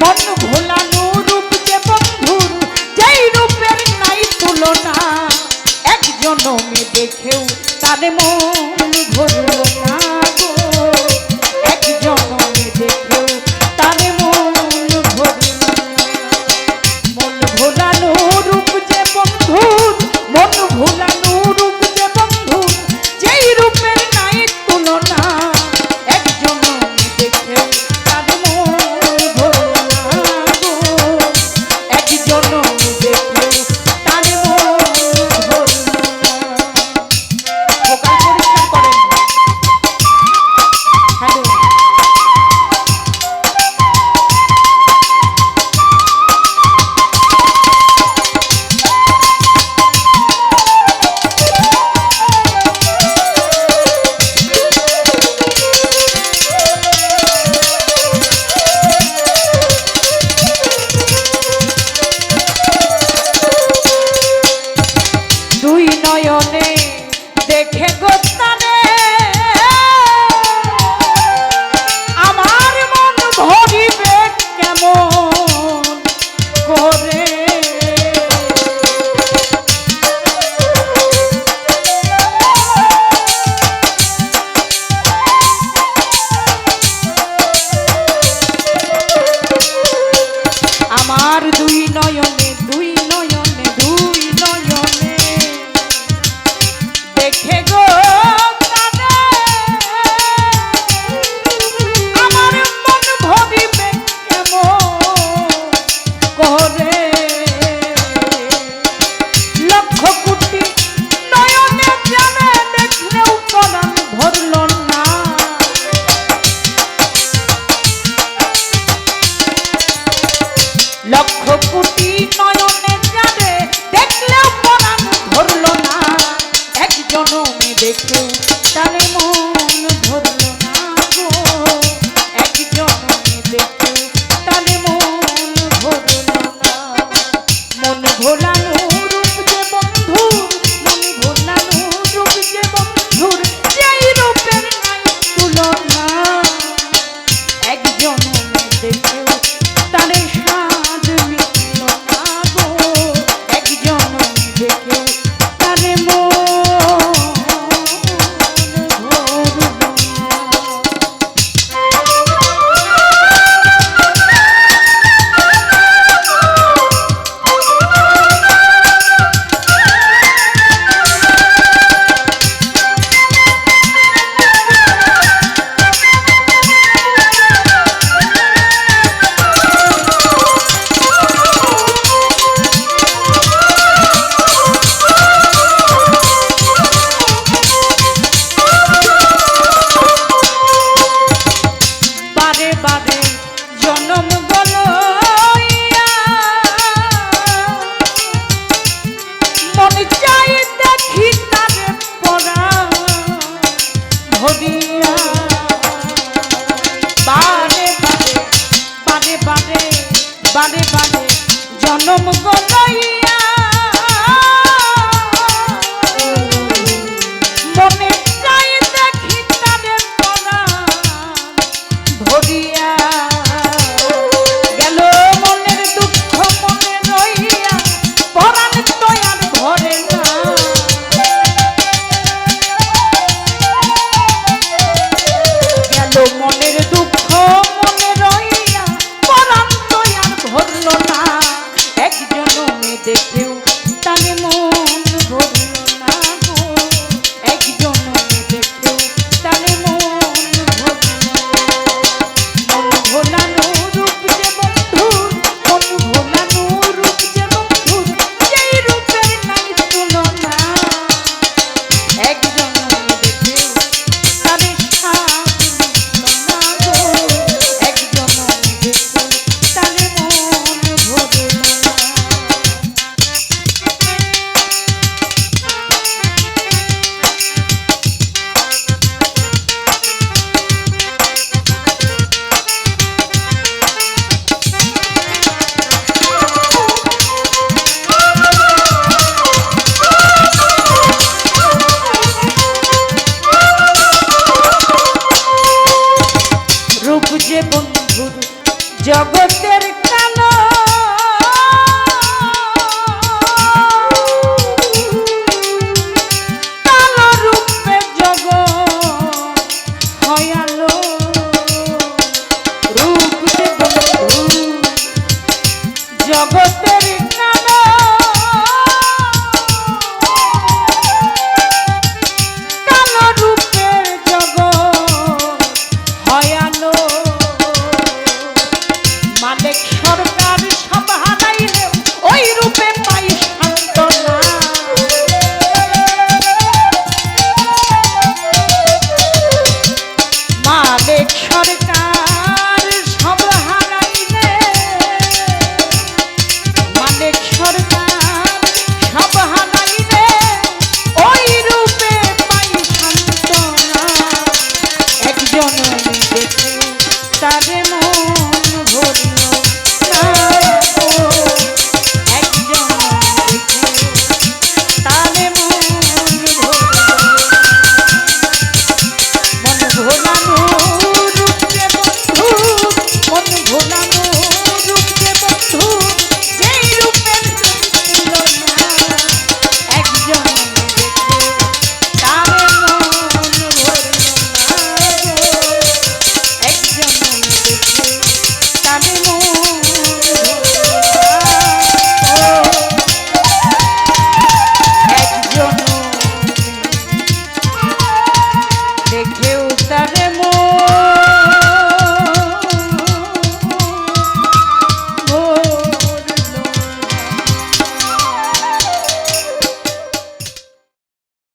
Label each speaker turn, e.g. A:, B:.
A: মন ভোলানো রূপ যে বন্ধুর নাই তুলনা। একজন দেখেও তার মন লক্ষ কোটি নয়নে যাবে দেখলেও পরাণ ধরল না। একজন দেখে তারে মন বারে বারে জন্ম গলাই